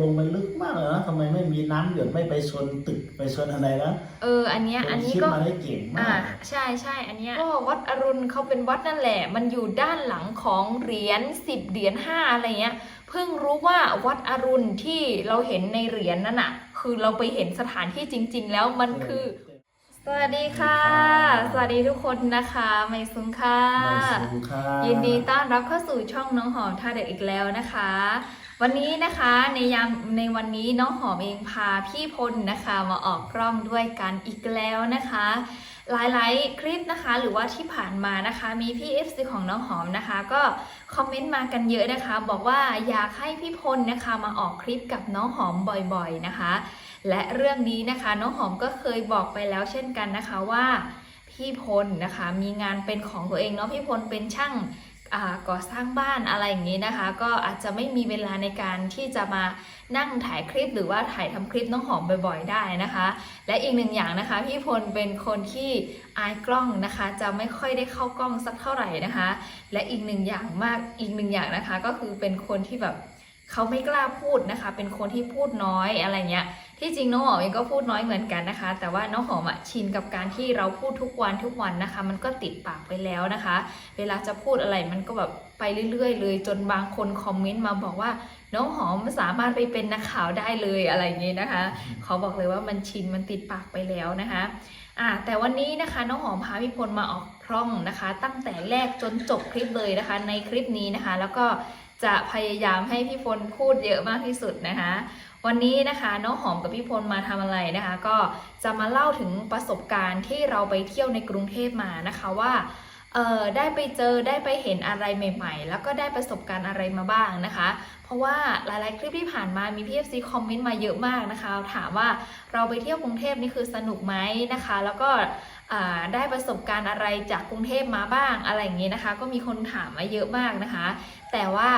ลงไปลึกมากเลยนะทำไมไม่มีน้ำหยดไม่ไปชนตึกไปชนอะไรนะเออ อันเนี้ยอันนี้คิดก็ มาได้เก่งมาอ่าก ใช่ใช่อันเนี้ยก็วัดอรุณเขาเป็นวัดนั่นแหละ มันอยู่ด้านหลังของเหรียญสิบเหรียญห้าอะไรเงี้ยเพิ่งรู้ว่าวัดอรุณที่เราเห็นในเหรียญนั่นอะคือเราไปเห็นสถานที่จริง ๆ แล้วมันคือ สวัสดีค่ะสวัสดีทุกคนนะคะไมซุงค่ะ ไม่สูงค่ะยินดีต้อนรับเข้าสู่ช่องน้องหอมท่าเด็กอีกแล้วนะคะ วันนี้นะคะในยามในวันนี้น้องหอมเองพาพี่พลนะคะมาออกกล้องด้วยกันอีกแล้วนะคะ หลายๆคลิปนะคะหรือว่าที่ผ่านมานะคะ มีพี่ FC ของน้องหอมนะคะ ก็คอมเมนต์มากันเยอะนะคะ บอกว่าอยากให้พี่พลนะคะมาออกคลิปกับน้องหอมบ่อยๆนะคะ และเรื่องนี้นะคะน้องหอมก็เคยบอกไปแล้วเช่นกันนะคะว่าพี่พลนะคะ มีงานเป็นของตัวเองเนาะพี่พลเป็นช่าง ก่อสร้างบ้านอะไรอย่างนี้นะคะ ก็อาจจะไม่มีเวลาในการที่จะมานั่งถ่ายคลิปหรือว่าถ่ายทำคลิปน้องหอมบ่อย ๆ ได้นะคะ และอีกหนึ่งอย่างนะคะพี่พลเป็นคนที่อายกล้องนะคะ จะไม่ค่อยได้เข้ากล้องสักเท่าไหร่นะคะ และอีกหนึ่งอย่างมากอีกหนึ่งอย่างนะคะ ก็คือเป็นคนที่แบบ เขาไม่กล้าพูดนะคะ เป็นคนที่พูดน้อยอะไรเงี้ย ที่จริงน้องหอมเองก็พูดน้อยเหมือนกันนะคะ แต่ว่าน้องหอมอะชินกับการที่เราพูดทุกวันทุกวันนะคะ มันก็ติดปากไปแล้วนะคะ เวลาจะพูดอะไรมันก็แบบไปเรื่อยๆ เลย จนบางคนคอมเมนต์มาบอกว่าน้องหอมสามารถไปเป็นนักข่าวได้เลยอะไรอย่างนี้นะคะ เขาบอกเลยว่ามันชินมันติดปากไปแล้วนะคะอ่าแต่วันนี้นะคะน้องหอมพาพี่พลมาออกพร่องนะคะ ตั้งแต่แรกจนจบคลิปเลยนะคะ ในคลิปนี้นะคะ แล้วก็ จะพยายามให้พี่พลพูดเยอะมากที่สุดนะคะ วันนี้นะคะน้องหอมกับพี่พลมาทำอะไรนะคะ ก็จะมาเล่าถึงประสบการณ์ที่เราไปเที่ยวในกรุงเทพมานะคะว่าเออได้ไปเจอได้ไปเห็นอะไรใหม่ ๆ แล้วก็ได้ประสบการณ์อะไรมาบ้างนะคะ เพราะว่าหลายๆคลิปที่ผ่านมามีพี่ FC คอมเมนต์มาเยอะมากนะคะ ถามว่าเราไปเที่ยวกรุงเทพนี่คือสนุกไหมนะคะ แล้วก็ได้ประสบการณ์อะไรจากกรุงเทพมาบ้างอะไรอย่างนี้นะคะ ก็มีคนถามมาเยอะมากนะคะ แต่ว่า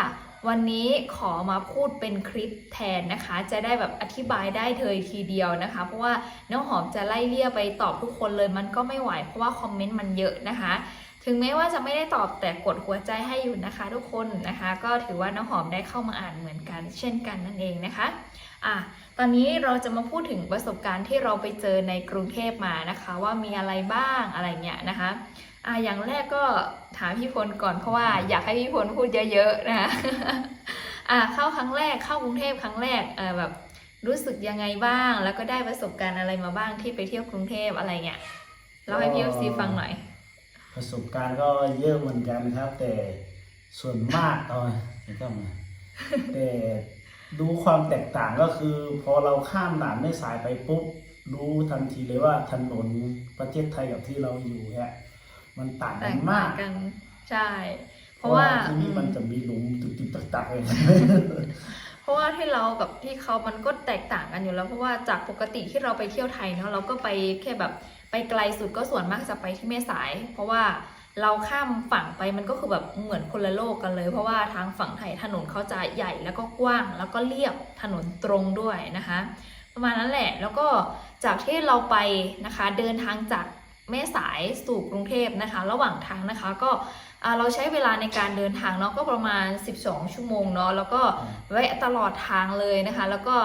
วันนี้ขอมาพูดเป็นคลิปแทนนะคะ จะได้แบบอธิบายได้เลยทีเดียวนะคะ เพราะว่าน้องหอมจะไล่เลี่ยไปตอบทุกคนเลยมันก็ไม่ไหวเพราะว่าคอมเมนต์มันเยอะนะคะ ถึงแม้ว่าจะไม่ได้ตอบแต่กดหัวใจให้อยู่นะคะ ทุกคนนะคะ ก็ถือว่าน้องหอมได้เข้ามาอ่านเหมือนกัน เช่นกันนั่นเองนะคะ อะตอนนี้เราจะมาพูดถึงประสบการณ์ที่เราไปเจอในกรุงเทพมานะคะ ว่ามีอะไรบ้างอะไรเงี้ยนะคะอะอย่างแรกก็ถามพี่พลก่อนเพราะว่าอยากให้พี่พลพูดเยอะๆนะคะอะเข้าครั้งแรกเข้ากรุงเทพครั้งแรกเออแบบรู้สึกยังไงบ้าง แล้วก็ได้ประสบการณ์อะไรมาบ้างที่ไปเที่ยวกรุงเทพอะไรเงี้ยเล่าให้พี่ซีฟังหน่อย ประสบการณ์ก็เยอะเหมือนกันครับ แต่ส่วนมากเอาไม่ต้องมาแต่ ดูความแตกต่างก็คือ พอเราข้ามด่านแม่สายไปปุ๊บรู้ทันทีเลยว่าถนนประเทศไทยกับที่เราอยู่เนี่ยมันต่างแตกันกต่ามางกกันใช่ เพราะว่าที่นี่มันจะมีหลุมตึกๆตักๆเลยเพราะว่าที่เรากับที่เขามันก็แตกต่างกันอยู่แล้วเพราะว่าจากปกติที่เราไปเที่ยวไทยเนาะเราก็ไปแค่แบบไปไกลสุดก็ส่วนมากจะไปที่แม่สาย เพราะว่า เราข้ามฝั่งไปมันก็คือแบบเหมือนคนละโลกกันเลย เพราะว่าทางฝั่งไทยถนนเขาจะใหญ่แล้วก็กว้างแล้วก็เรียบถนนตรงด้วยนะคะ ประมาณนั้นแหละแล้วก็จากที่เราไปนะคะเดินทางจากแม่สายสู่กรุงเทพนะคะ ระหว่างทางนะคะก็เราใช้เวลาในการเดินทางเนาะก็ประมาณ 12 ชั่วโมงเนาะแล้วก็แวะตลอดทางเลยนะคะ แล้วก็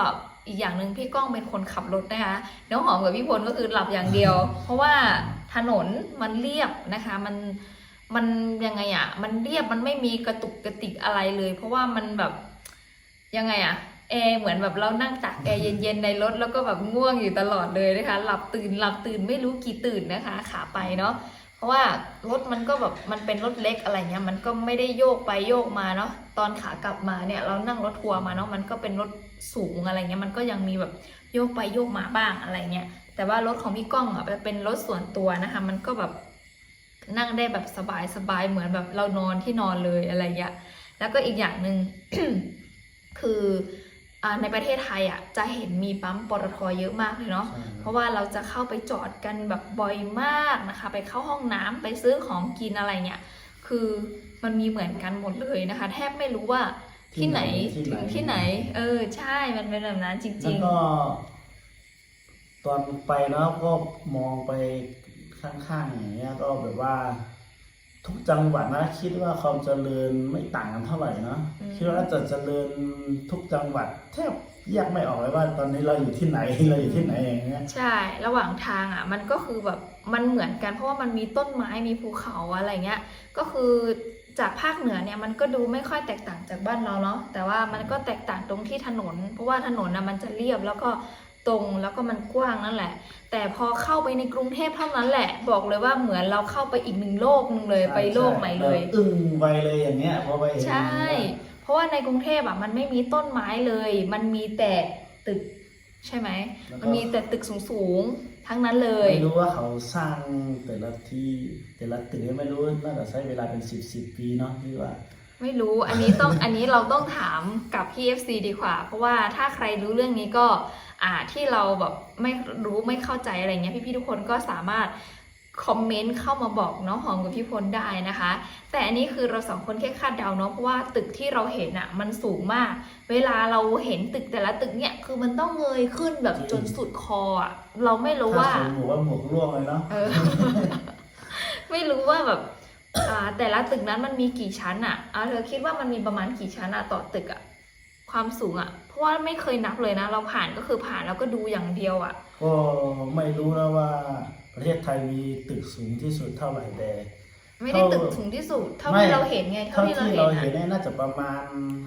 อีกอย่างหนึ่งพี่ก้องเป็นคนขับรถนะคะน้องหอมกับพี่พลก็คือหลับอย่างเดียว เพราะว่าถนนมันเรียบนะคะมันมันยังไงอะมันเรียบมันไม่มีกระตุกกระติกอะไรเลย เพราะว่ามันแบบยังไงอะแอร์เหมือนแบบเรานั่งตากแอร์เย็นๆในรถแล้วก็แบบง่วงอยู่ตลอดเลยนะคะ หลับตื่นหลับตื่นไม่รู้กี่ตื่นนะคะ ขาไปเนาะ เพราะว่ารถมันก็แบบมันเป็นรถเล็กอะไรเงี้ยมันก็ไม่ได้โยกไปโยกมาเนาะตอนขากลับมาเนี่ยเรานั่งรถทัวร์มาเนาะมันก็เป็นรถสูงอะไรเงี้ยมันก็ยังมีแบบโยกไปโยกมาบ้างอะไรเงี้ยแต่ว่ารถของพี่ก้องอะเป็นรถส่วนตัวนะคะมันก็แบบนั่งได้แบบสบายสบายเหมือนแบบเรานอนที่นอนเลยอะไรเงี้ยแล้วก็อีกอย่างหนึ่งคือ ในประเทศไทยอะจะเห็นมีปั๊มปตทเยอะมากเลยเนาะเพราะว่าเราจะเข้าไปจอดกันแบบบ่อยมากนะคะ ไปเข้าห้องน้ำไปซื้อของกินอะไรเนี่ยคือมันมีเหมือนกันหมดเลยนะคะ แทบไม่รู้ว่าที่ไหนที่ถึไหนงที่ไหน เออใช่มันเป็นแบบนั้นจแล้ริวงก็ตอนไปเนาะก็มองไปข้างๆอย่างเงี้ยก็แบบว่า ทุกจังหวัดนะคิดว่าความเจริญไม่ต่างกันเท่าไหร่เนาะคิดว่าจะเจริญทุกจังหวัดแทบแยกไม่ออกเลยว่า ตอนนี้เราอยู่ที่ไหน เราอยู่ที่ไหนอย่างเงี้ย ใช่ ระหว่างทางอะ มันก็คือแบบ มันเหมือนกันเพราะว่ามันมีต้นไม้ มีภูเขาอะไรเงี้ย ก็คือจากภาคเหนือเนี่ย มันก็ดูไม่ค่อยแตกต่างจากบ้านเราเนาะ แต่ว่ามันก็แตกต่างตรงที่ถนน เพราะว่าถนนนะมันจะเรียบแล้วก็ ตรงแล้วก็มันกว้างนั่นแหละ แต่พอเข้าไปในกรุงเทพเท่านั้นแหละ บอกเลยว่าเหมือนเราเข้าไปอีกหนึ่งโลกหนึงเลยไปโลกใหม่เลยราอึ้งไปเลยอย่างเงี้ยพอไปเห็นใช่ เพราะว่าในกรุงเทพอะมันไม่มีต้นไม้เลย มันมีแต่ตึกใช่ไหมแล้วก็มันมีแต่ตึกสูงๆทั้งนั้นเลย ไม่รู้ว่าเขาสร้างแต่ละที่แต่ละตึกเนี่ยไม่รู้น่าจะใช้เวลาเป็นสิบสิบปีเนาะที่ว่าไม่รู้ อันนี้ต้อง อันนี้เราต้องถามกับพี่ FC ดีกว่า เพราะว่าถ้าใครรู้เรื่องนี้ก็ อ่าที่เราแบบไม่รู้ไม่เข้าใจอะไรเงี้ยพี่ๆทุกคนก็สามารถคอมเมนต์เข้ามาบอกน้องหอมกับพี่พลได้นะคะ แต่อันนี้คือเราสองคนแค่คาดเดาเนาะเพราะว่าตึกที่เราเห็นอะมันสูงมาก เวลาเราเห็นตึกแต่ละตึกเนี่ยคือมันต้องเงยขึ้นแบบจนสุดคออะเราไม่รู้ว่าถ้าผมบอกว่าหมวกร่วงเลยเนาะเออ ไม่รู้ว่าแบบอ่าแต่ละตึกนั้นมันมีกี่ชั้นอะอะเธอคิดว่ามันมีประมาณกี่ชั้นอะต่อตึกอะความสูงอะเพราะ ว่าไม่เคยนับเลยนะ เราผ่านก็คือผ่านแล้วก็ดูอย่างเดียวอะก็ไม่รู้นะว่าประเทศไทยมีตึกสูงที่สุดเท่าไหร่แต่ไม่ได้ตึกสูงที่สุดเท่าที่เราเห็นไงเท่าเท่าที่เราที่เห็เรานอะเห็นเนี่ยน่าจะประมาณ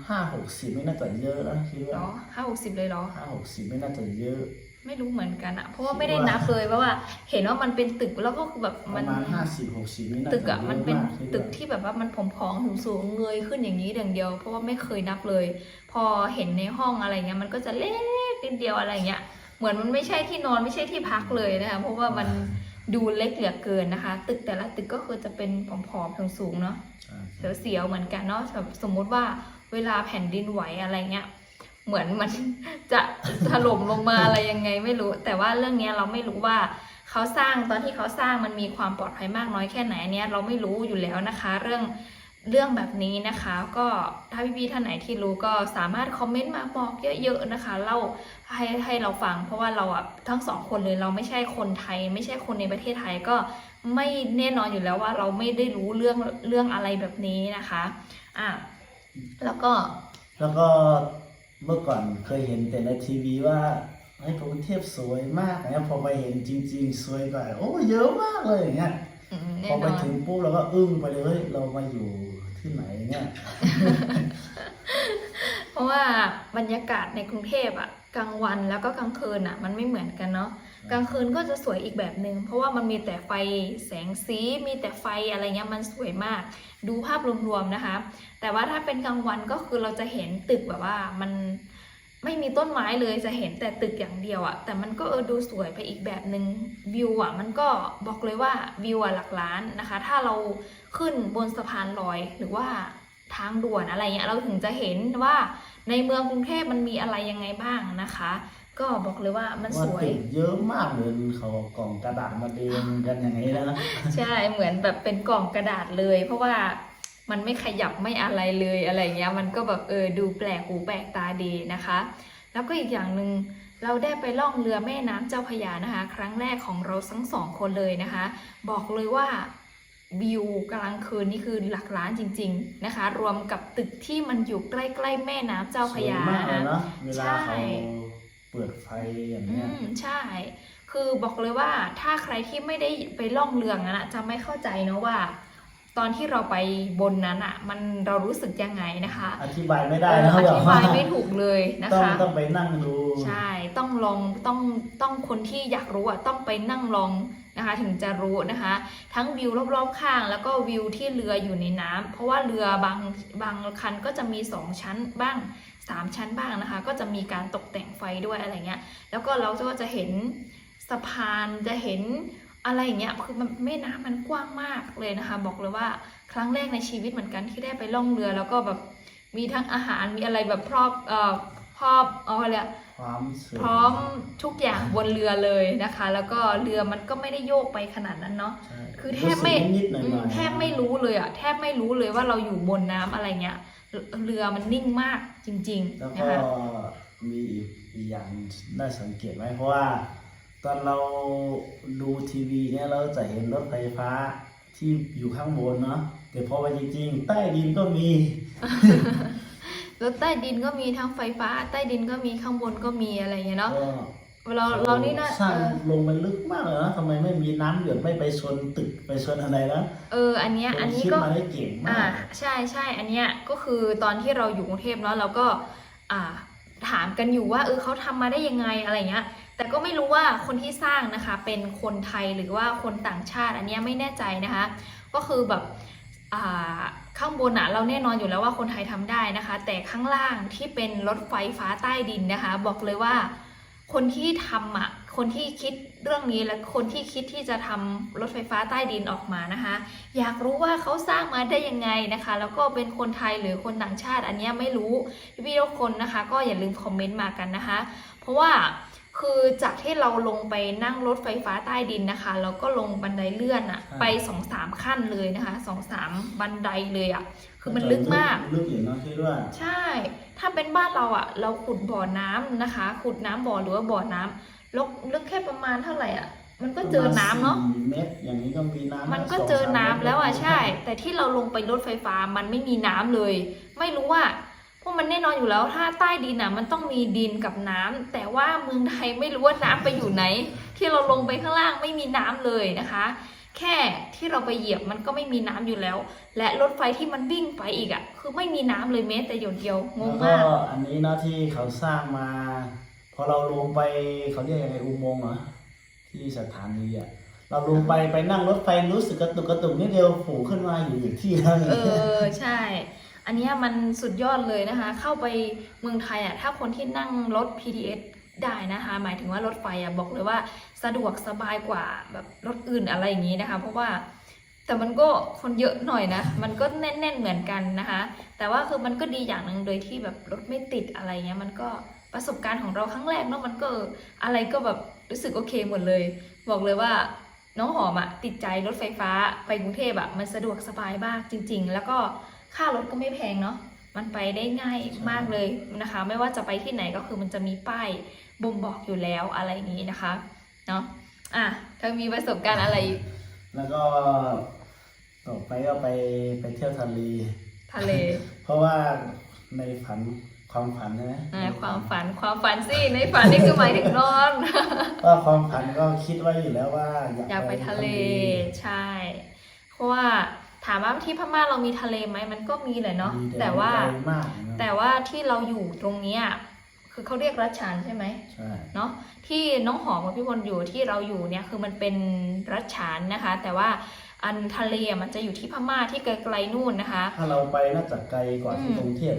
ห้าหกสิบไม่น่าจะเยอะนะคิดว่าเนาะห้าหกสิบเลยเหรอห้าหกสิบไม่น่าจะเยอะ ไม่รู้เหมือนกันอะเพราะว่าไม่ได้นับเลยเพราะว่า เห็นว่ามันเป็นตึกแล้วก็แบบปมัระนมาณห้าสิบหกสิบไม่น่าจะตึกอะเยมันอะเป็นมากคิดว่าตึกที่แบบว่ามันผอมๆสูงๆเงยขึ้นอย่างนี้อย่างเดียว เพราะว่าไม่เคยนับเลย พอเห็นในห้องอะไรเงี้ยมันก็จะเล็กนิดเดียวอะไรเงี้ยเหมือนมันไม่ใช่ที่นอนไม่ใช่ที่พักเลยนะคะเพราะว่ามันดูเล็กเหลือเกินนะคะ ตึกแต่ละตึกก็คือจะเป็นผอมๆสูงๆเนาะเสียวๆเหมือนกันเนาะแบบสมมุติว่าเวลาแผ่นดินไหวอะไรเงี้ยเหมือนมันจะถล่มลงมาอะไรยังไงไม่รู้ แต่ว่าเรื่องนี้เราไม่รู้ว่าเขาสร้างตอนที่เขาสร้างมันมีความปลอดภัยมากน้อยแค่ไหนเนี้ยเราไม่รู้อยู่แล้วนะคะ เรื่อง เรื่องแบบนี้นะคะ ก็ถ้าพี่ๆท่านไหนที่รู้ก็สามารถคอมเมนต์มาบอกเยอะๆนะคะเล่าให้ให้เราฟัง เพราะว่าเราอะทั้งสองคนเลยเราไม่ใช่คนไทย ไม่ใช่คนในประเทศไทยก็ไม่แน่นอนอยู่แล้วว่าเราไม่ได้รู้เรื่องเรื่องอะไรแบบนี้นะคะอะแล้วก็ แล้วก็เมื่อก่อนเคยเห็นแต่ในทีวีว่าไอ้ยกรุงเทพสวยมากนะพอไปเห็นจริง ๆ สวยกว่าโอ้เยอะมากเลยอย่างเงี้ย พแน่อนไปอนถึงปุ๊บเราก็อึ้งไปเลยเฮ้ยเรามาอยู่ที่ไหนเนี่ยเพราะว่าบรรยากาศในกรุงเทพอะกลางวันแล้วก็กลางคืนอะมันไม่เหมือนกันเนาะกลางคืนก็จะสวยอีกแบบหนึ่งเพราะว่ามันมีแต่ไฟแสงสีมีแต่ไฟอะไรเงี้ยมันสวยมาก ดูภาพรวมๆนะคะ แต่ว่าถ้าเป็นกลางวันก็คือเราจะเห็นตึกแบบว่ามัน ไม่มีต้นไม้เลยจะเห็นแต่ตึกอย่างเดียวอะแต่มันก็เออดูสวยไปอีกแบบหนึ่งวิวอะมันก็บอกเลยว่าวิวอะหลักล้านนะคะ ถ้าเราขึ้นบนสะพานลอยหรือว่าทางด่วนอะไรเงี้ยเราถึงจะเห็นว่าในเมืองกรุงเทพมันมีอะไรยังไงบ้างนะคะ ก็บอกเลยว่ามันว่าสวยตึกเยอะมากเหมือนเขาเอากล่องกระดาษมาเรียงกันอย่างนี้นะใช่เหมือนแบบเป็นกล่องกระดาษเลย เพราะว่า มันไม่ขยับไม่อะไรเลยอะไรเงี้ยมันก็แบบเออดูแปลกหูแปลกตาดีนะคะ แล้วก็อีกอย่างหนึ่งเราได้ไปล่องเรือแม่น้ำเจ้าพระยานะคะ ครั้งแรกของเราทั้งสองคนเลยนะคะ บอกเลยว่าวิวกลางคืนนี่คือหลักล้านจริง ๆนะคะ รวมกับตึกที่มันอยู่ใกล้ ๆ แม่น้ำเจ้าพระยาสวยมากเลยนะคะเนาะเวลาใช่เขาเปิดไฟอย่างอืเงี้ยมใช่ คือบอกเลยว่าถ้าใครที่ไม่ได้ไปล่องเรือนั้นอะจะไม่เข้าใจเนอะว่า ตอนที่เราไปบนนั้นอะมันเรารู้สึกยังไงนะคะ อธิบายไม่ได้นะอแบบธิว่าบายไม่ถูกเลยนะต้องคะต้องไปนั่งดูใช่ต้องลองต้องต้องคนที่อยากรู้อะต้องไปนั่งลองนะคะถึงจะรู้นะคะ ทั้งวิวรอบๆข้าง แล้วก็วิวที่เรืออยู่ในน้ำเพราะว่าเรือบางบางคันก็จะมี 2 ชั้นบ้าง 3 ชั้นบ้างนะคะ ก็จะมีการตกแต่งไฟด้วยอะไรเงี้ยแล้วก็เราก็จะเห็นสะพานจะเห็น อะไรอย่างเงี้ยคือมันแม่น้ำมันกว้างมากเลยนะคะ บอกเลยว่าครั้งแรกในชีวิตเหมือนกันที่ได้ไปล่องเรือ แล้วก็แบบมีทั้งอาหารมีอะไรแบบพรอบเอ่อพรอบเอาอะไรอะความสวยพร้อมทุกอย่างบนเรือเลยนะคะ แล้วก็เรือมันก็ไม่ได้โยกไปขนาดนั้นเนาะใช่คือแทบไม่รู้สึกนิดๆหน่อยอืมๆแทบไม่รู้เลยอะแทบไม่รู้เลยว่าเราอยู่บนน้ำอะไรเงี้ยเรเรือมันนิ่งมากจริงแล้วๆนะก็คะมีอีกอีกอย่างน่าสังเกตไหมเพราะว่า ตอนเราดูทีวีเนี่ยเราจะเห็นรถไฟฟ้าที่อยู่ข้างบนเนาะแต่พอไปจริงๆ ใต้ดินก็มี รถใต้ดินก็มีทั้งไฟฟ้า ใต้ดินก็มีข้างบนก็มีอะไรอย่างเงี้ยเนาะก็เราเรานี่นะสร้างเออลงไปลึกมากเลยนะทำไมไม่มีน้ำหยดไม่ไปชนตึกไปชนอะไรนะเอออันเนี้ยอันนี้คิดก็ มาได้เก่งมาอ่าก ใช่ใช่อันเนี้ยก็คือตอนที่เราอยู่กรุงเทพเนาะเราก็อ่า ถามกันอยู่ว่าเออเขาทำมาได้ยังไงอะไรเงี้ย แต่ก็ไม่รู้ว่าคนที่สร้างนะคะเป็นคนไทยหรือว่าคนต่างชาติอันเนี้ยไม่แน่ใจนะคะ ก็คือแบบข้างบนอะเราแน่นอนอยู่แล้วว่าคนไทยทำได้นะคะ แต่ข้างล่างที่เป็นรถไฟฟ้าใต้ดินนะคะ บอกเลยว่า คนที่ทำอะคนที่คิดเรื่องนี้และคนที่คิดที่จะทำรถไฟฟ้าใต้ดินออกมานะคะ อยากรู้ว่าเขาสร้างมาได้ยังไงนะคะ แล้วก็เป็นคนไทยหรือคนต่างชาติ อันเนี้ยไม่รู้พี่ๆทุกคนนะคะ ก็อย่าลืมคอมเมนต์มากันนะคะ เพราะว่าคือจากที่เราลงไปนั่งรถไฟฟ้าใต้ดินนะคะ แล้วก็ลงบันไดเลื่อนอะไปสองสามขั้นเลยนะคะสองสามบันไดเลยอะ คือมันลึกมาก ลึกอยู่เนาะคิดว่า ใช่ ถ้าเป็นบ้านเราอะเราขุดบ่อน้ำนะคะ ขุดน้ำบ่อหรือว่าบ่อน้ำลึกลึกแค่ประมาณเท่าไหร่อะมันก็เจอน้ำเนาะประมณสี่เมตรอย่างนี้ก็มีน้ำมันก็สงเจอน้ำสามเมตรแล้วอะใช่ แต่ที่เราลงไปรถไฟฟ้ามันไม่มีน้ำเลย ไม่รู้ว่าเพราะมันแน่นอนอยู่แล้วถ้าใต้ดินอะมันต้องมีดินกับน้ำแต่ว่าเมืองไทยไม่รู้ว่าน้ำไปอยู่ไหน ที่เราลงไปข้างล่างไม่มีน้ำเลยนะคะ แค่ที่เราไปเหยียบมันก็ไม่มีน้ำอยู่แล้ว และรถไฟที่มันวิ่งไปอีกอะ คือไม่มีน้ำเลยแม้แต่หยดเดียวงงแล้วก็มากอันนี้เนาะที่เขาสร้างมา พอเราลงไปเขาเรียกอะไรอุโมงค์เหรอที่สถานีอะเราลงไปไปนั่งรถไฟรู้สึกกระตุกกระตุกนิดเดียวผูขึ้นมาอยู่อีกที่แล้วเออใช่ อันเนี้ยมันสุดยอดเลยนะคะ เข้าไปเมืองไทยอะถ้าคนที่นั่งรถ PTS ได้นะคะ หมายถึงว่ารถไฟอะบอกเลยว่าสะดวกสบายกว่าแบบรถอื่นอะไรอย่างนี้นะคะ เพราะว่าแต่มันก็คนเยอะหน่อยนะ มันก็แน่น ๆ เหมือนกันนะคะ แต่ว่าคือมันก็ดีอย่างหนึ่งโดยที่แบบรถไม่ติดอะไรเงี้ย มันก็ประสบการณ์ของเราครั้งแรกเนาะ มันก็อะไรก็แบบรู้สึกโอเคหมดเลย บอกเลยว่าน้องหอมอะติดใจรถไฟฟ้าไปกรุงเทพอะมันสะดวกสบายมากจริง ๆ แล้วก็ค่ารถก็ไม่แพงเนาะ มันไปได้ง่ายมากเลยนะคะ ไม่ว่าจะไปที่ไหนก็คือมันจะมีป้าย บ่งบอกอยู่แล้วอะไรอย่างนี้นะคะเนาะอะเธอมีประสบการณ์อะไรอีกแล้วก็ต่อไปก็ไปไปเที่ยวทะเลทะเล เพราะว่าในฝันความฝันใช่ไหมอะความฝันความฝันสิในฝันนี่คือหมายถึงนอนว่าความฝันก็คิดไว้อยู่แล้วว่า อยากอยากไปทะเลใช่ เพราะว่าถามว่าที่พม่าเรามีทะเลไหมมันก็มีแหละเนาะมีแต่ว่าไกลมากนะแต่ว่าที่เราอยู่ตรงเนี้ย คือเขาเรียกรัชฉานใช่ไหมใช่เนาะที่น้องหอมกับพี่พลอยู่ที่เราอยู่เนี่ยคือมันเป็นรัชฉานนะคะ แต่ว่าอันทะเลอะมันจะอยู่ที่พม่าที่ไกลๆนู่นนะคะ ถ้าเราไปน่าจะไกลกว่าที่อืมกรุงเทพ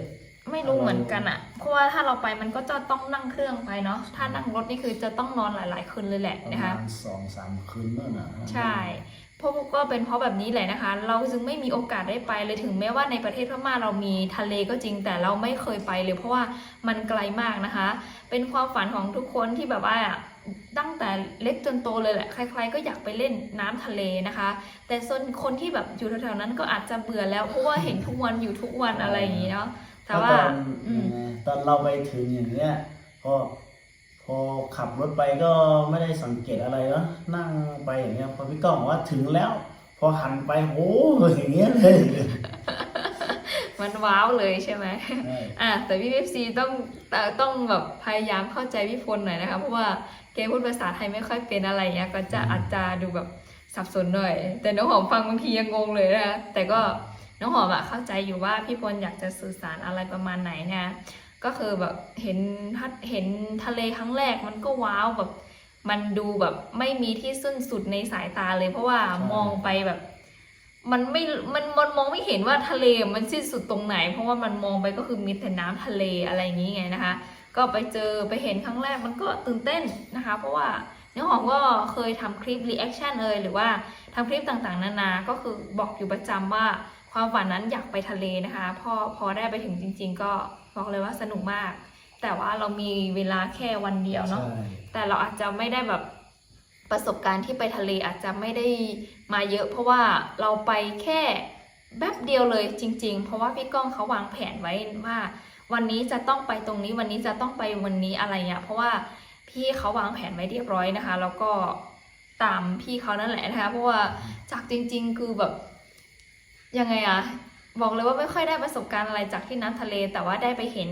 ไม่รู้เหมือนกันอะเพราะว่าถ้าเราไปมันก็จะต้องนั่งเครื่องไปเนาะ ถ้านั่งรถนี่คือจะต้องนอนหลาย ๆ คืนเลยแหละประนะคะมาณสองสามคืนนั่นนะใช่เพราะก็เป็นเพราะแบบนี้แหละนะคะ เราจึงไม่มีโอกาสได้ไปเลยถึงแม้ว่าในประเทศพม่าเรามีทะเลก็จริง แต่เราไม่เคยไปเลย เพราะว่ามันไกลมากนะคะ เป็นความฝันของทุกคนที่แบบว่าตั้งแต่เล็กจนโตเลยแหละ ใคร ๆ ก็อยากไปเล่นน้ำทะเลนะคะ แต่ส่วนคนที่แบบอยู่แถวๆนั้นก็อาจจะเบื่อแล้วเพราะว่าเห็นทุกวันอยู่ทุกวันอะไรอย่างนี้เนาะแต่ว่าตอนอืมตอนเราไปถึงอย่างเงี้ยพอ พอขับรถไปก็ไม่ได้สังเกตอะไรเนาะนั่งไปอย่างเงี้ยพอพี่ก้องบอกว่าถึงแล้ว พอหันไปโอ้อย่างเงี้ยเลย มันว้าวเลยใช่ไหมใช่อะแต่พี่เอฟซีต้องแต่ต้องแบบพยายามเข้าใจพี่พลหน่อยนะคะเพราะว่าแกพูดภาษาไทยไม่ค่อยเป็นอะไรเงี้ยก็จะอาจจะดูแบบสับสนหน่อย แต่น้องหอมฟังบางทียังงงเลยนะคะแต่ก็น้องหอมอะเข้าใจอยู่ว่าพี่พลอยากจะสื่อสารอะไรประมาณไหนนะ ก็คือแบบเห็นทัดเห็นทะเลครั้งแรกมันก็ว้าวแบบมันดูแบบไม่มีที่สิ้นสุดในสายตาเลย เพราะว่ามองไปแบบ มันไม่มันมันมองไม่เห็นว่าทะเลมันสิ้นสุดตรงไหน เพราะว่ามันมองไปก็คือมีแต่น้ำทะเลอะไรอย่างนี้ไงนะคะ ก็ไปเจอไปเห็นครั้งแรกมันก็ตื่นเต้นนะคะ เพราะว่าเนื้อหอมก็เคยทำคลิปรีแอคชั่นเอยหรือว่าทำคลิปต่างๆ นานา ก็คือบอกอยู่ประจำว่าความฝันนั้นอยากไปทะเลนะคะ พอพอได้ไปถึงจริง ๆ ก็ บอกเลยว่าสนุกมาก แต่ว่าเรามีเวลาแค่วันเดียวเนาะใช่แต่เราอาจจะไม่ได้แบบประสบการณ์ที่ไปทะเลอาจจะไม่ได้มาเยอะ เพราะว่าเราไปแค่แป๊บเดียวเลยจริง ๆ เพราะว่าพี่ก้องเขาวางแผนไว้ว่า วันนี้จะต้องไปตรงนี้วันนี้จะต้องไปวันนี้อะไรเงี้ยเพราะว่าพี่เขาวางแผนไว้เรียบร้อยนะคะ แล้วก็ตามพี่เขานั่นแหละนะคะเพราะว่าจากจริง ๆ คือแบบยังไงอะ บอกเลยว่าไม่ค่อยได้ประสบการณ์อะไรจากที่น้ำทะเล แต่ว่าได้ไปเห็น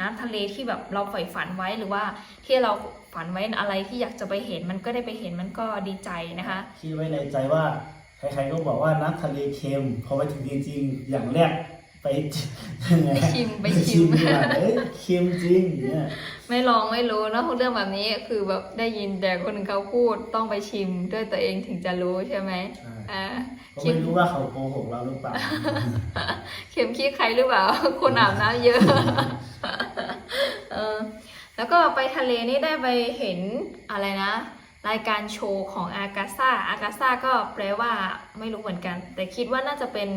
น้ำทะเลที่แบบเราใฝ่ฝันไว้หรือว่าที่เราฝันไว้อะไรที่อยากจะไปเห็นมันก็ได้ไปเห็นมันก็ดีใจนะคะคิดไว้ในใจว่าใครๆก็บอกว่าน้ำทะเลเค็มพอไปถึงจริงๆอย่างแรกไปยังไงไปชิมไปไปชิชิมมดีกว่าเอ้ยเค็มจริงเนี่ย ไม่ลองไม่รู้เนอะเรื่องแบบนี้คือแบบได้ยินแต่คนอื่นเขาพูดต้องไปชิมด้วยตัวเองถึงจะรู้ใช่ไหมใช่อ่าก็ไม่รู้ว่าเขาโกหกเราหรือเปล่า เข็มขี้ใครหรือเปล่า คนอาบน้ำเยอะเออแล้วก็ไปทะเลนี่ได้ไปเห็นอะไรนะ รายการโชว์ของอากาซ่าอากาซ่าก็แปลว่าไม่รู้เหมือนกัน แต่คิดว่าน่าจะเป็น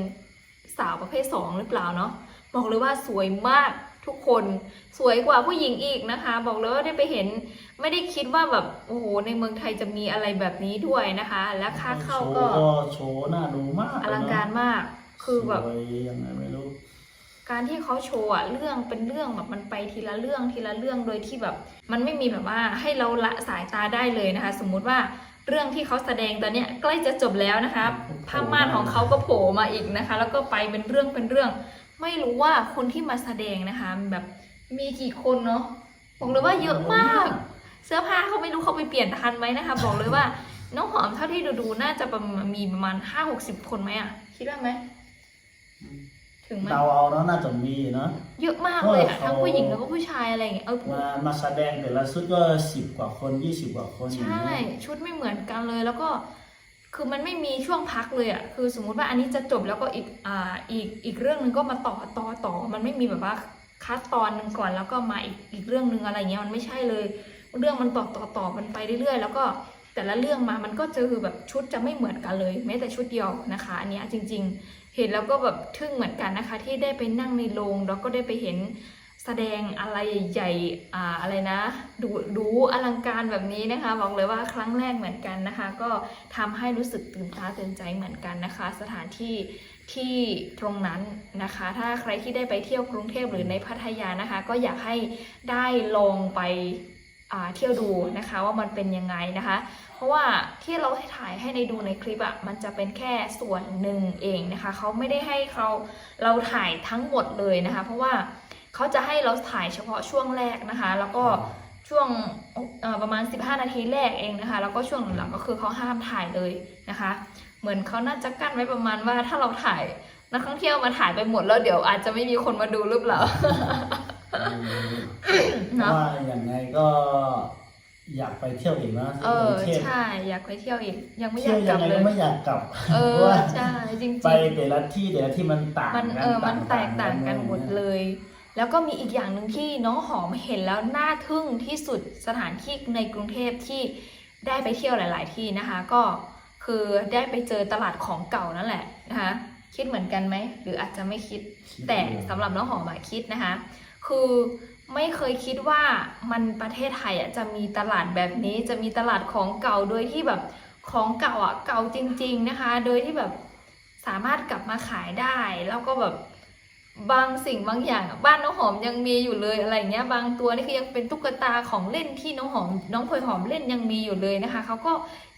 สาวประเภทสองหรือเปล่าเนาะบอกเลยว่าสวยมาก ทุกคนสวยกว่าผู้หญิงอีกนะคะ บอกเลยว่าได้ไปเห็นไม่ได้คิดว่าแบบโอ้โหในเมืองไทยจะมีอะไรแบบนี้ด้วยนะคะ และค่าเข้าก็โชว์ก็โชว์น่าดูมากอลังการมาก คือแบบสวยยังไงไม่รู้การที่เขาโชว์อะเรื่องเป็นเรื่องแบบมันไปทีละเรื่องทีละเรื่องโดยที่แบบ มันไม่มีแบบว่าให้เราละสายตาได้เลยนะคะ สมมุติว่าเรื่องที่เขาแสดงตอนเนี้ยใกล้จะจบแล้วนะคะผ้าม่านของเขาก็โผล่มาอีกนะคะ แล้วก็ไปเป็นเรื่องเป็นเรื่อง ไม่รู้ว่าคนที่มาแสดงนะคะแบบมีกี่คนเนาะบอกเลยว่าเยอะมาก เสื้อผ้าเขาไม่รู้เขาไปเปลี่ยนทันไหมนะคะ บอกเลยว่าน้องหอมเท่าที่ดูดูๆน่าจะประมาณมีประมาณห้าหกสิบคนไหมอะคิดว่าไหมถึงไหมเดาเอาเนาะน่าจะมีเนาะเยอะมากเลยอะเพราะทั้งเขาผู้หญิงแล้วก็ผู้ชายอะไรอย่างเงี้ยเออผู้มามาแสดงแต่ละชุดก็สิบกว่าคนยี่สิบกว่าคนอย่างใช่เงี้ยชุดไม่เหมือนกันเลยแล้วก็ คือมันไม่มีช่วงพักเลยอะคือสมมุติว่าอันนี้จะจบแล้วก็อีกอ่าอีกอีกเรื่องหนึ่งก็มาต่อต่อต่อ มันไม่มีแบบว่าคัดตอนหนึ่งก่อนแล้วก็มาอีกอีกเรื่องหนึ่งอะไรเงี้ยมันไม่ใช่เลย เรื่องมันต่อต่อต่อมันไปเรื่อยๆ แล้วก็แต่ละเรื่องมามันก็เจอแบบชุดจะไม่เหมือนกันเลย แม้แต่ชุดเดียวนะคะ อันเนี้ยจริง ๆ เห็นแล้วก็แบบทึ่งเหมือนกันนะคะ ที่ได้ไปนั่งในโรงแล้วก็ได้ไปเห็น แสดงอะไรใหญ่ๆอ่าอะไรนะดูดูอลังการแบบนี้นะคะ บอกเลยว่าครั้งแรกเหมือนกันนะคะ ก็ทำให้รู้สึกตื่นตาตื่นใจเหมือนกันนะคะ สถานที่ที่ตรงนั้นนะคะ ถ้าใครที่ได้ไปเที่ยวกรุงเทพหรือในพัทยานะคะ ก็อยากให้ได้ลองไปอ่าเที่ยวดูนะคะว่ามันเป็นยังไงนะคะ เพราะว่าที่เราถ่ายให้ในดูในคลิปอะ่ะมันจะเป็นแค่ส่วนหนึ่งเองนะคะเขาไม่ได้ให้เขาเราถ่ายทั้งหมดเลยนะคะ เพราะว่า เขาจะให้เราถ่ายเฉพาะช่วงแรกนะคะ แล้วก็ช่วงเอ่อประมาณ 15 นาทีแรกเองนะคะ แล้วก็ช่วงหลังๆก็คือเขาห้ามถ่ายเลยนะคะ เหมือนเขาน่าจะกั้นไว้ประมาณว่าถ้าเราถ่ายนักท่องเที่ยวมาถ่ายไปหมดแล้วเดี๋ยวอาจจะไม่มีคนมาดูหรือเปล่าเพราะว่าอย่างไงก็อยากไปเที่ยวอีกนะเอที่กอรุงเทพใช่อยากไปเที่ยวอีก ยังไม่อเที่ยยาวกกยัลังบเลยไงก็ไม่อยากกลับเอเพอราะว่าใช่จริงๆไปแต่ละที่แต่ละที่มันต่างมันกัเออมันแตกต่างกันหมดยเลย แล้วก็มีอีกอย่างหนึ่งที่น้องหอมเห็นแล้วน่าทึ่งที่สุดสถานที่ในกรุงเทพที่ได้ไปเที่ยวหลาย ๆ ที่นะคะ ก็คือได้ไปเจอตลาดของเก่านั่นแหละนะคะคิดเหมือนกันไหมหรืออาจจะไม่คิด แต่สำหรับน้องหอมอะคิดนะคะ คือไม่เคยคิดว่ามันประเทศไทยอะจะมีตลาดแบบนี้จะมีตลาดของเก่าโดยที่แบบของเก่าอะเก่าจริง ๆนะคะ โดยที่แบบสามารถกลับมาขายได้ แล้วก็แบบ บางสิ่งบางอย่างบ้านน้องหอมยังมีอยู่เลยอะไรเงี้ย บางตัวนี่คือยังเป็นตุ๊กตาของเล่นที่น้องหอม น้องพลอยหอมเล่นยังมีอยู่เลยนะคะเขาก็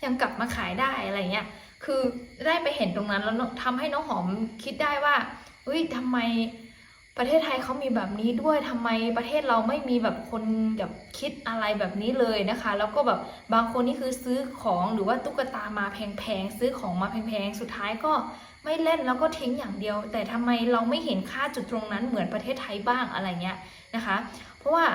ยังกลับมาขายได้อะไรเงี้ยคือได้ไปเห็นตรงนั้นแล้วทำให้น้องหอมคิดได้ว่าเฮ้ยทำไมประเทศไทยเขามีแบบนี้ด้วยทำไมประเทศเราไม่มีแบบคนแบบคิดอะไรแบบนี้เลยนะคะ แล้วก็แบบบางคนนี่คือซื้อของหรือว่าตุ๊กตามาแพงๆซื้อของมาแพงๆสุดท้ายก็ ไม่เล่นแล้วก็ทิ้งอย่างเดียว แต่ทำไมเราไม่เห็นค่าจุดตรงนั้นเหมือนประเทศไทยบ้างอะไรเงี้ยนะคะ เพราะว่า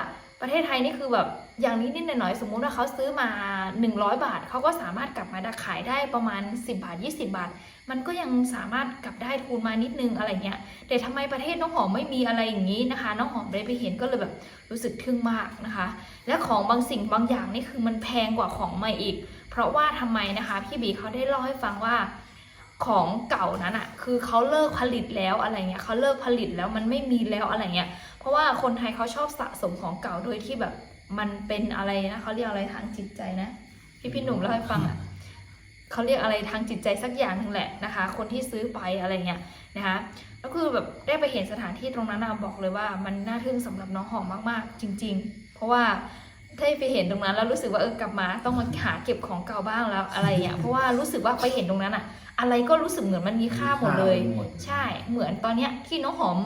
ประเทศไทยนี่คือแบบอย่างนี้นิดๆหน่อยๆสมมุติว่าเขาซื้อมา 100 บาทเขาก็สามารถกลับมาขายได้ประมาณ 10 บาท 20 บาท มันก็ยังสามารถกลับได้ทุนมานิดนึงอะไรเงี้ยแต่ทำไมประเทศน้องหอมไม่มีอะไรอย่างนี้นะคะ น้องหอมได้ไปเห็นก็เลยแบบรู้สึกทึ่งมากนะคะ และของบางสิ่งบางอย่างนี่คือมันแพงกว่าของใหม่อีก เพราะว่าทำไมนะคะพี่บีเขาได้เล่าให้ฟังว่า ของเก่านั้นอะ่ะคือเขาเลิกผลิตแล้วอะไรเงี้ยเขาเลิกผลิตแล้วมันไม่มีแล้วอะไรเงี้ยเพราะว่าคนไทยเขาชอบสะสมของเก่าโดยที่แบบมันเป็นอะไรนะเขาเรียกอะไรทางจิตใจนะพี่พี่หนุ่มเล่าให้ฟังอะ่ะเขาเรียกอะไรทางจิตใจสักอย่างหนึ่งแหละนะคะ คนที่ซื้อไปอะไรเงี้ยนะคะแล้วคือแบบได้ไปเห็นสถานที่ตรงนั้นนะบอกเลยว่ามันน่าทึ่งสำหรับน้องหอมมากๆ จริง ๆ เพราะว่า ได้ไปเห็นตรงนั้นแล้วรู้สึกว่าเออกลับมาต้องมาหาเก็บของเก่าบ้างแล้วอะไรอย่างเงี้ยเพราะว่ารู้สึกว่าไปเห็นตรงนั้นอะอะไรก็รู้สึกเหมือนมันมีค่าหมดเลยหมดใช่เหมือนตอนเนี้ยที่น้องหอม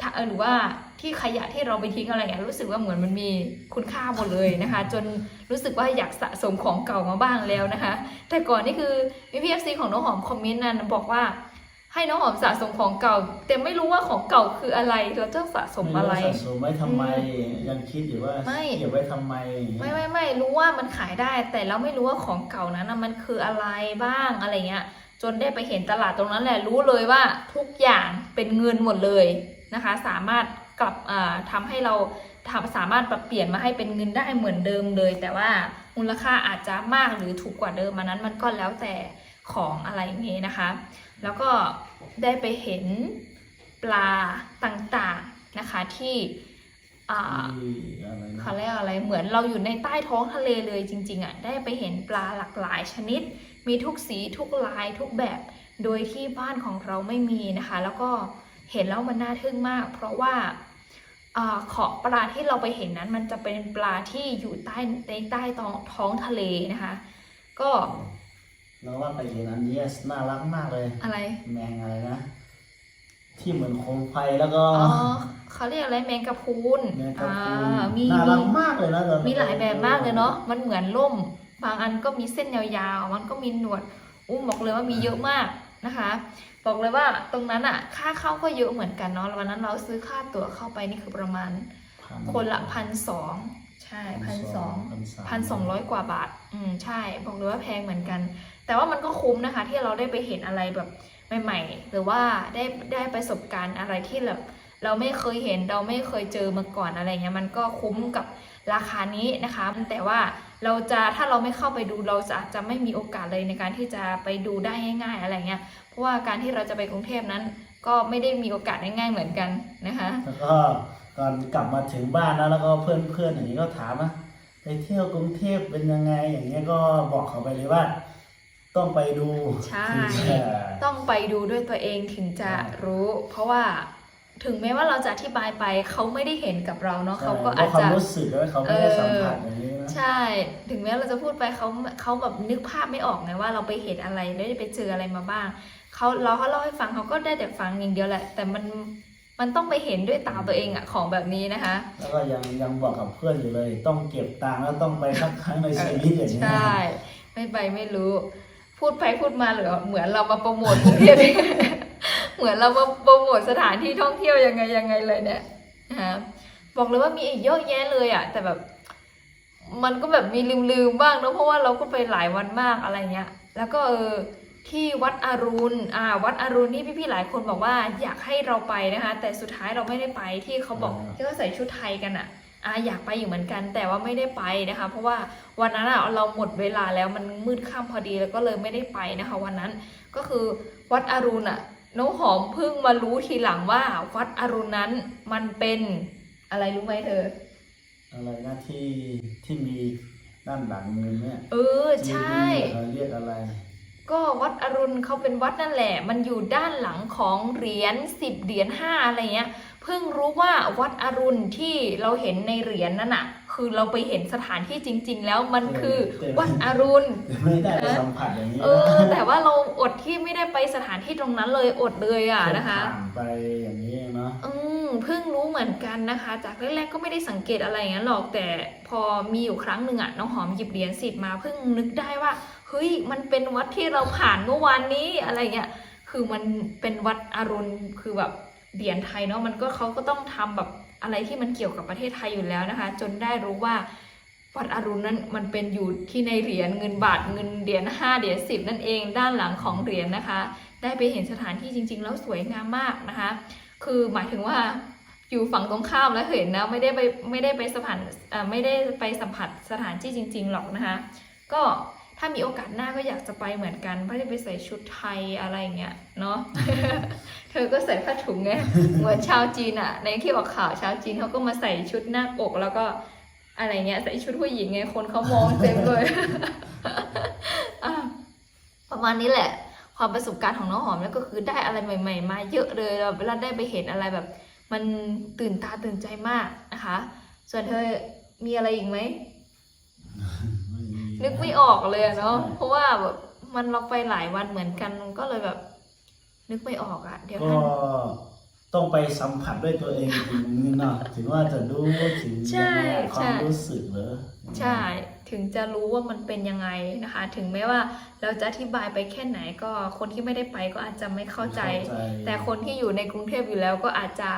ถ้าเออหรือว่าที่ขยะที่เราไปทิ้งอะไรเงี้ยรู้สึกว่าเหมือนมันมีคุณค่าหมดเลยนะคะ จนรู้สึกว่าอยากสะสมของเก่ามาบ้างแล้วนะคะ แต่ก่อนนี่คือมีพีเอฟซีของน้องหอมคอมเมนต์นั่นบอกว่า ให้น้องหอมสะสมของเก่า แต่ไม่รู้ว่าของเก่าคืออะไรเราจะสะสมอะไร สะสมไว้ทำไมยังคิดอยู่ว่าไม่ เก็บไว้ทำไมไม่ไม่ไม่รู้ว่ามันขายได้ แต่เราไม่รู้ว่าของเก่านั้นน่ะมันคืออะไรบ้างอะไรเงี้ย จนได้ไปเห็นตลาดตรงนั้นแหละรู้เลยว่าทุกอย่างเป็นเงินหมดเลยนะคะ สามารถกลับอ่าทำให้เราทำสามารถปรับเปลี่ยนมาให้เป็นเงินได้เหมือนเดิมเลย แต่ว่ามูลค่าอาจจะมากหรือถูกกว่าเดิมมันนั้นมันก็แล้วแต่ของอะไรอย่างนี้นะคะ แล้วก็ได้ไปเห็นปลาต่างๆนะคะที่อ่าที่อะไรนะเขาเรียกอะไรเหมือนเราอยู่ในใต้ท้องทะเลเลยจริง ๆอะได้ไปเห็นปลาหลากหลายชนิด มีทุกสีทุกลายทุกแบบ โดยที่บ้านของเราไม่มีนะคะ แล้วก็เห็นแล้วมันน่าทึ่งมาก เพราะว่าอาขอบปลาที่เราไปเห็นนั้น มันจะเป็นปลาที่อยู่ใต้ในใต้ท้องท้องทะเลนะคะ ก็ เราว่าไปเห็นอันนี้น่ารักมากเลย อะไร แมงอะไรนะ ที่เหมือนโคมไฟแล้วก็อ๋อเขาเรียกอะไรแมงกะพรุนแมงกะพรุนอ่ามีน่ารัมีกมากเลยนะตอนนั้นมีหลายแบบมากเลยเนาะมันเหมือนล่ม บางอันก็มีเส้นยาวๆ มันก็มีหนวดอุ้มบอกเลยว่ามีเยอะมากนะคะ บอกเลยว่าตรงนั้นอะค่าเข้าก็เยอะเหมือนกันเนาะวันนั้นเราซื้อค่าตั๋วเข้าไปนี่คือประมาณคนละพันสอง ใช่พันสองพันสองร้อยกว่าบาท อืมใช่ บอกเลยว่าแพงเหมือนกัน แต่ว่ามันก็คุ้มนะคะ ที่เราได้ไปเห็นอะไรแบบใหม่ ๆ หรือว่าได้ได้ประสบการณ์อะไรที่แบบเราไม่เคยเห็นเราไม่เคยเจอมาก่อนอะไรเงี้ยมันก็คุ้มกับราคานี้นะคะ แต่ว่าเราจะถ้าเราไม่เข้าไปดูเราจะอาจจะไม่มีโอกาสเลยในการที่จะไปดูได้ง่ายๆอะไรเงี้ยเพราะว่าการที่เราจะไปกรุงเทพนั้น ก็ไม่ได้มีโอกาสง่ายๆเหมือนกันนะคะแล้วก็ ตอนกลับมาถึงบ้านนะแล้วก็เพื่อนเพื่อนๆอย่างนี้ก็ถามว่าไปเที่ยวกรุงเทพเป็นยังไง อย่างเงี้ยก็บอกเขาไปเลยว่า ต้องไปดูใช่ถึงจะต้องไปดูด้วยตัวเองถึงจะรู้ เพราะว่าถึงแม้ว่าเราจะอธิบายไปเขาไม่ได้เห็นกับเราเนาะเขาก็ใช่อาจเพระควาจะมรู้สึกแล้วเขาไม่ได้สัมผัสอย่างนี้นะใช่ ถึงแม้เราจะพูดไปเขาเขาแบบนึกภาพไม่ออกไงว่าเราไปเห็นอะไรได้ไปเจออะไรมาบ้างเขาเราเขาเล่าให้ฟังเขาก็ได้แต่ฟังอย่างเดียวแหละ แต่มัน มันต้องไปเห็นด้วยตาตัวเองอะของแบบนี้นะคะ แล้วก็ยังยังบอกกับเพื่อนอยู่เลย ต้องเก็บตังค์แล้วต้องไปสักครั้งในชีวิตอย่างนี้ใช่ ไม่ไปไม่รู้ พูดไปพูดมาเหลือเหมือนเรามาโปรโมทกรุงเทพเหมือนเรามาโปรโมทสถานที่ท่องเที่ยวยังไงยังไงเลยเนี่ยนะคะบอกเลยว่ามีอีกเยอะแยะเลยอะแต่แบบ มันก็แบบมีลืมๆบ้างเนอะเพราะว่าเราก็ไปหลายวันมากอะไรเงี้ย แล้วก็เออ ที่วัดอรุณ อ่า วัดอรุณนี่พี่ๆหลายคนบอกว่าอยากให้เราไปนะคะ แต่สุดท้ายเราไม่ได้ไปที่เขาบอกที่เขาใส่ชุดไทยกันอะอ่าอยากไปอยู่เหมือนกันแต่ว่าไม่ได้ไปนะคะ เพราะว่าวันนั้นอะเราหมดเวลาแล้วมันมืดค่ำพอดีแล้วก็เลยไม่ได้ไปนะคะ วันนั้นก็คือวัดอรุณอะน้องหอมเพิ่งมารู้ทีหลังว่า วัดอรุณนั้นมันเป็นอะไรรู้ไหมเธอ อะไรนะที่ที่มีด้านหลังมือเนี่ยเออใช่เขาเรียกอะไร ก็วัดอรุณเขาเป็นวัดนั่นแหละ มันอยู่ด้านหลังของเหรียญสิบเหรียญห้าอะไรเงี้ย เพิ่งรู้ว่าวัดอรุณที่เราเห็นในเหรียญนั่นน่ะคือเราไปเห็นสถานที่จริง ๆ แล้วมันคือวัดอรุณแต่ไม่ได้ไปสัมผัสอย่างนี้เออแต่ว่าเราอดที่ไม่ได้ไปสถานที่ตรงนั้นเลยอดเลยอะนะคะผ่านไปอย่างนี้เนาะอืมเพิ่งรู้เหมือนกันนะคะ จากแรกๆก็ไม่ได้สังเกตอะไรอย่างนั้นหรอกแต่พอมีอยู่ครั้งหนึ่งอะน้องหอมหยิบเหรียญสิบมาเพิ่งนึกได้ว่า เฮ้ยมันเป็นวัดที่เราผ่านเมื่อวานนี้อะไรเงี้ยคือมันเป็นวัดอรุณคือแบบเหรียญไทยเนาะมันก็เขาก็ต้องทำแบบอะไรที่มันเกี่ยวกับประเทศไทยอยู่แล้วนะคะ จนได้รู้ว่าวัดอรุณนั้นมันเป็นอยู่ที่ในเหรียญเงินบาทเงินเหรียญห้าเหรียญสิบนั่นเอง ด้านหลังของเหรียญนะคะ ได้ไปเห็นสถานที่จริง ๆ แล้วสวยงามมากนะคะ คือหมายถึงว่าอยู่ฝั่งตรงข้ามแล้วเห็นนะไม่ได้ไปไม่ได้ไปสัมผัสไม่ได้ไปสัมผัสสถานที่จริง ๆ หรอกนะคะ ก็ ถ้ามีโอกาสหน้าก็อยากจะไปเหมือนกันไม่ได้ไปใส่ชุดไทยอะไรเงี้ยเนาะ เธอก็ใส่ผ้าถุงไง เหมือนชาวจีนอะในที่ออกข่าวชาวจีนเขาก็มาใส่ชุดหน้าอกแล้วก็อะไรเงี้ยใส่ชุดผู้หญิงไงคนเขามองเต็มเลยประมาณนี้แหละ ความประสบการณ์ของน้องหอมเนี่ยก็คือได้อะไรใหม่ ๆ มาเยอะเลยเราเวลาได้ไปเห็นอะไรแบบ มันตื่นตาตื่นใจมากนะคะ ส่วนเธอมีอะไรอีกไหม นึกไม่ออกเลยอะเนาะใช่เพราะว่าแบบมันเราไปหลายวันเหมือนกันมันก็เลยแบบ นึกไม่ออกอะเดี๋ยวก็ท่านต้องไปสัมผัสด้วยตัวเองถึงนี่เนาะถึงว่าจะรู้ถึงใช่ยังไงความใช่รู้สึกเหรอใช่ ถึงจะรู้ว่ามันเป็นยังไงนะคะ ถึงแม้ว่าเราจะอธิบายไปแค่ไหนก็คนที่ไม่ได้ไปก็อาจจะไม่เข้าใจ แต่คนที่อยู่ในกรุงเทพอยู่แล้วก็อาจจะ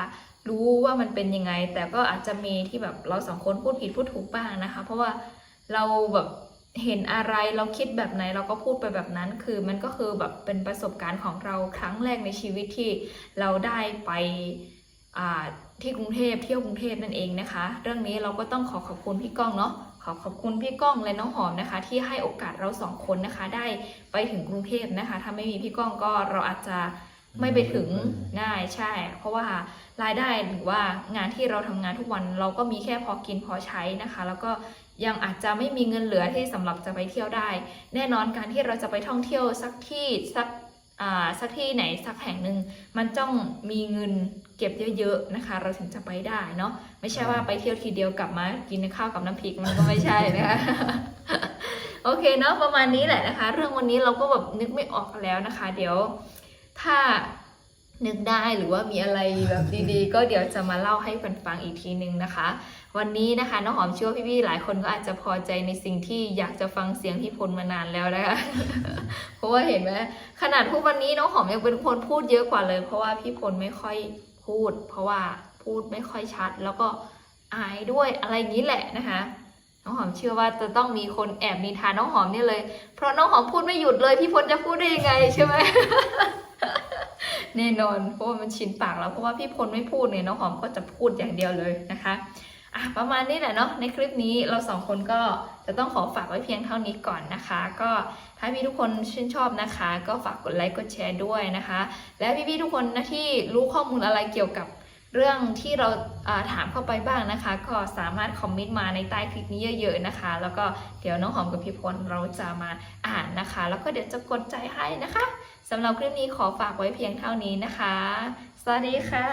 รู้ว่ามันเป็นยังไง แต่ก็อาจจะมีที่แบบเราสองคนพูดผิดพูดถูกบ้างนะคะ เพราะว่าเราแบบ เห็นอะไรเราคิดแบบไหนเราก็พูดไปแบบนั้น คือมันก็คือแบบเป็นประสบการณ์ของเราครั้งแรกในชีวิตที่เราได้ไปที่กรุงเทพเที่ยวกรุงเทพนั่นเองนะคะ เรื่องนี้เราก็ต้องขอขอบคุณพี่ก้องเนาะขอขอบคุณพี่ก้องและน้องหอมนะคะ ที่ให้โอกาสเราสองคนนะคะ ได้ไปถึงกรุงเทพนะคะ ถ้าไม่มีพี่ก้องก็เราอาจจะไม่ไปถึงได้ใช่ เพราะว่ารายได้หรือว่างานที่เราทำงานทุกวัน เราก็มีแค่พอกินพอใช้นะคะ แล้วก็ ยังอาจจะไม่มีเงินเหลือที่สำหรับจะไปเที่ยวได้ แน่นอนการที่เราจะไปท่องเที่ยวสักที่สักอ่าสักที่ไหนสักแห่งหนึ่งมันต้องมีเงินเก็บเยอะๆนะคะ เราถึงจะไปได้เนาะไม่ใช่ว่าไปเที่ยวทีเดียวกลับมากินข้าวกับน้ำพริกมันก็ไม่ใช่นะคะโอเคเนาะประมาณนี้แหละนะคะ เรื่องวันนี้เราก็แบบนึกไม่ออกแล้วนะคะ เดี๋ยวถ้านึกได้หรือว่ามีอะไรแบบดีๆ ก็เดี๋ยวจะมาเล่าให้ฟันฟังอีกทีนึงนะคะ วันนี้นะคะน้องหอมเชื่อว่าพี่ๆหลายคนก็อาจจะพอใจในสิ่งที่อยากจะฟังเสียงพี่พลมานานแล้วนะคะเพราะว่าเห็นไหมขนาดพูดวันนี้น้องหอมยังเป็นคนพูดเยอะกว่าเลย เพราะว่าพี่พลไม่ค่อยพูด เพราะว่าพูดไม่ค่อยชัด แล้วก็อายด้วยอะไรอย่างนี้แหละนะคะน้องหอมเชื่อว่าจะต้องมีคนแอบนินทาน้องหอมเนี่ยเลย เพราะน้องหอมพูดไม่หยุดเลยพี่พลจะพูดได้ยังไงใช่ไหมแน่นอนเพราะว่ามันชินปากแล้วเพราะว่าพี่พลไม่พูดเนี่ยน้องหอมก็จะพูดอย่างเดียวเลยนะคะ อะประมาณนี้แหละเนาะในคลิปนี้เราสองคนก็จะต้องขอฝากไว้เพียงเท่านี้ก่อนนะคะ ก็ถ้าพี่ทุกคนชื่นชอบนะคะ ก็ฝากกดไลค์กดแชร์ด้วยนะคะ และพี่ๆทุกคนนะที่รู้ข้อมูลอะไรเกี่ยวกับเรื่องที่เราอ่าถามเข้าไปบ้างนะคะ ก็สามารถคอมเมนต์มาในใต้คลิปนี้เยอะๆนะคะ แล้วก็เดี๋ยวน้องหอมกับพี่พลเราจะมาอ่านนะคะ แล้วก็เดี๋ยวจะกดใจให้นะคะสำหรับคลิปนี้ขอฝากไว้เพียงเท่านี้นะคะ สวัสดีค่ะ